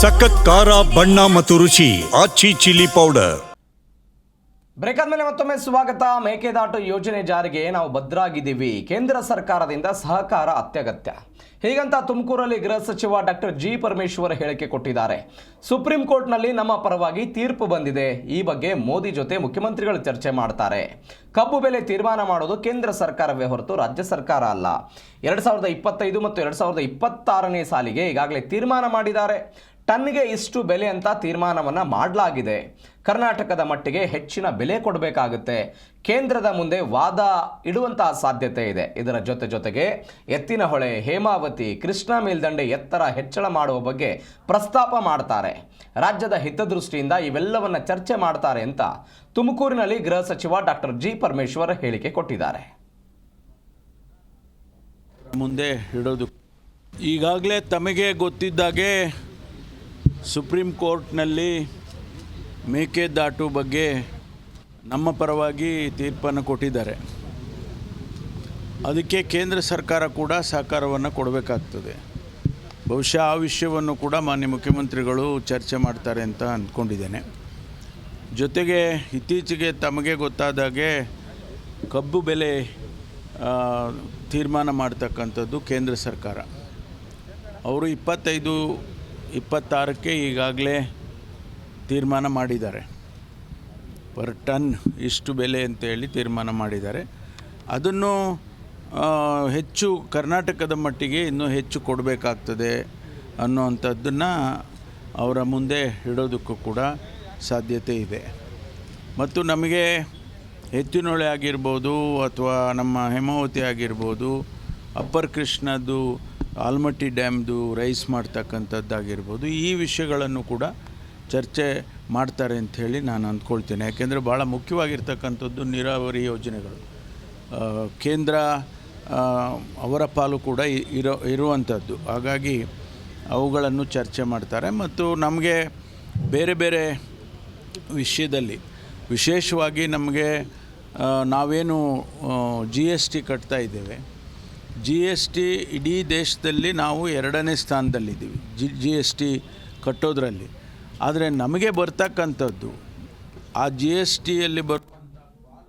ಸಖತ್ ಖಾರ, ಬಣ್ಣ ಮತ್ತು ರುಚಿ, ಆಚಿ ಚಿಲ್ಲಿ ಪೌಡರ್. ಬ್ರೇಕ್ ಆದ್ಮೇಲೆ ಮತ್ತೊಮ್ಮೆ ಸ್ವಾಗತ. ಮೇಕೆದಾಟು ಯೋಜನೆ ಜಾರಿಗೆ ನಾವು ಭದ್ರಾಗಿದ್ದೀವಿ. ಕೇಂದ್ರ ಸರ್ಕಾರದಿಂದ ಸಹಕಾರ ಅತ್ಯಗತ್ಯ. ಹೀಗಂತ ತುಮಕೂರಲ್ಲಿ ಗೃಹ ಸಚಿವ ಡಾಕ್ಟರ್ ಜಿ ಪರಮೇಶ್ವರ್ ಹೇಳಿಕೆ ಕೊಟ್ಟಿದ್ದಾರೆ. ಸುಪ್ರೀಂ ಕೋರ್ಟ್ನಲ್ಲಿ ನಮ್ಮ ಪರವಾಗಿ ತೀರ್ಪು ಬಂದಿದೆ. ಈ ಬಗ್ಗೆ ಮೋದಿ ಜೊತೆ ಮುಖ್ಯಮಂತ್ರಿಗಳು ಚರ್ಚೆ ಮಾಡ್ತಾರೆ. ಕಬ್ಬು ಬೆಲೆ ತೀರ್ಮಾನ ಮಾಡೋದು ಕೇಂದ್ರ ಸರ್ಕಾರವೇ ಹೊರತು ರಾಜ್ಯ ಸರ್ಕಾರ ಅಲ್ಲ. ಎರಡು ಸಾವಿರದ ಇಪ್ಪತ್ತೈದು ಮತ್ತು ಎರಡು ಸಾವಿರದ ಇಪ್ಪತ್ತಾರನೇ ಸಾಲಿಗೆ ಈಗಾಗಲೇ ತೀರ್ಮಾನ ಮಾಡಿದ್ದಾರೆ. ಟನ್ಗೆ ಇಷ್ಟು ಬೆಲೆ ಅಂತ ತೀರ್ಮಾನವನ್ನು ಮಾಡಲಾಗಿದೆ. ಕರ್ನಾಟಕದ ಮಟ್ಟಿಗೆ ಹೆಚ್ಚಿನ ಬೆಲೆ ಕೊಡಬೇಕಾಗುತ್ತೆ. ಕೇಂದ್ರದ ಮುಂದೆ ವಾದ ಇಡುವಂತಹ ಸಾಧ್ಯತೆ ಇದೆ. ಇದರ ಜೊತೆ ಜೊತೆಗೆ ಎತ್ತಿನಹೊಳೆ ಹೇಮಾವತಿ, ಕೃಷ್ಣಾ ಮೇಲ್ದಂಡೆ ಎತ್ತರ ಹೆಚ್ಚಳ ಮಾಡುವ ಬಗ್ಗೆ ಪ್ರಸ್ತಾಪ ಮಾಡ್ತಾರೆ. ರಾಜ್ಯದ ಹಿತದೃಷ್ಟಿಯಿಂದ ಇವೆಲ್ಲವನ್ನು ಚರ್ಚೆ ಮಾಡ್ತಾರೆ ಅಂತ ತುಮಕೂರಿನಲ್ಲಿ ಗೃಹ ಸಚಿವ ಡಾಕ್ಟರ್ ಜಿ. ಪರಮೇಶ್ವರ್ ಹೇಳಿಕೆ ಕೊಟ್ಟಿದ್ದಾರೆ. ಮುಂದೆ ಇಡೋದು. ಈಗಾಗಲೇ ತಮಗೆ ಗೊತ್ತಿದ್ದಾಗೆ ಸುಪ್ರೀಂ ಕೋರ್ಟ್ನಲ್ಲಿ ಮೇಕೆದಾಟು ಬಗ್ಗೆ ನಮ್ಮ ಪರವಾಗಿ ತೀರ್ಪನ್ನು ಕೊಟ್ಟಿದ್ದಾರೆ. ಅದಕ್ಕೆ ಕೇಂದ್ರ ಸರ್ಕಾರ ಕೂಡ ಸಹಕಾರವನ್ನು ಕೊಡಬೇಕಾಗ್ತದೆ. ಬಹುಶಃ ಆ ವಿಷಯವನ್ನು ಕೂಡ ಮಾನ್ಯ ಮುಖ್ಯಮಂತ್ರಿಗಳು ಚರ್ಚೆ ಮಾಡ್ತಾರೆ ಅಂತ ಅಂದ್ಕೊಂಡಿದ್ದೇನೆ. ಜೊತೆಗೆ ಇತ್ತೀಚೆಗೆ ತಮಗೆ ಗೊತ್ತಾದಾಗೆ ಕಬ್ಬು ಬೆಲೆ ತೀರ್ಮಾನ ಮಾಡ್ತಕ್ಕಂಥದ್ದು ಕೇಂದ್ರ ಸರ್ಕಾರ. ಅವರು ಇಪ್ಪತ್ತೈದು ಇಪ್ಪತ್ತಾರಕ್ಕೆ ಈಗಾಗಲೇ ತೀರ್ಮಾನ ಮಾಡಿದ್ದಾರೆ. ಪರ್ ಟನ್ ಇಷ್ಟು ಬೆಲೆ ಅಂತೇಳಿ ತೀರ್ಮಾನ ಮಾಡಿದ್ದಾರೆ. ಅದನ್ನು ಹೆಚ್ಚು ಕರ್ನಾಟಕದ ಮಟ್ಟಿಗೆ ಇನ್ನೂ ಹೆಚ್ಚು ಕೊಡಬೇಕಾಗ್ತದೆ ಅನ್ನುವಂಥದ್ದನ್ನು ಅವರ ಮುಂದೆ ಇಡೋದಕ್ಕೂ ಕೂಡ ಸಾಧ್ಯತೆ ಇದೆ. ಮತ್ತು ನಮಗೆ ಎತ್ತಿನೊಳೆ ಆಗಿರ್ಬೋದು ಅಥವಾ ನಮ್ಮ ಹೇಮಾವತಿ ಆಗಿರ್ಬೋದು, ಅಪ್ಪರ್ ಕೃಷ್ಣದ್ದು ಆಲ್ಮಟ್ಟಿ ಡ್ಯಾಮ್ದು ರೈಸ್ ಮಾಡ್ತಕ್ಕಂಥದ್ದಾಗಿರ್ಬೋದು, ಈ ವಿಷಯಗಳನ್ನು ಕೂಡ ಚರ್ಚೆ ಮಾಡ್ತಾರೆ ಅಂಥೇಳಿ ನಾನು ಅಂದ್ಕೊಳ್ತೇನೆ. ಯಾಕೆಂದರೆ ಭಾಳ ಮುಖ್ಯವಾಗಿರ್ತಕ್ಕಂಥದ್ದು ನೀರಾವರಿ ಯೋಜನೆಗಳು. ಕೇಂದ್ರ ಅವರ ಪಾಲು ಕೂಡ ಇರೋ, ಇರುವಂಥದ್ದು. ಹಾಗಾಗಿ ಅವುಗಳನ್ನು ಚರ್ಚೆ ಮಾಡ್ತಾರೆ. ಮತ್ತು ನಮಗೆ ಬೇರೆ ಬೇರೆ ವಿಷಯದಲ್ಲಿ, ವಿಶೇಷವಾಗಿ ನಮಗೆ ನಾವೇನು ಜಿ ಎಸ್ ಟಿ ಕಟ್ತಾ ಇದ್ದೇವೆ ಜಿ ಎಸ್ ಟಿ ಇಡೀ ದೇಶದಲ್ಲಿ ನಾವು ಎರಡನೇ ಸ್ಥಾನದಲ್ಲಿದ್ದೀವಿ. ಜಿ ಜಿ ಎಸ್ ಟಿ ಕಟ್ಟೋದ್ರಲ್ಲಿ. ಆದರೆ ನಮಗೆ ಬರ್ತಕ್ಕಂಥದ್ದು ಆ ಜಿ ಎಸ್ ಟಿಯಲ್ಲಿ ಬರ್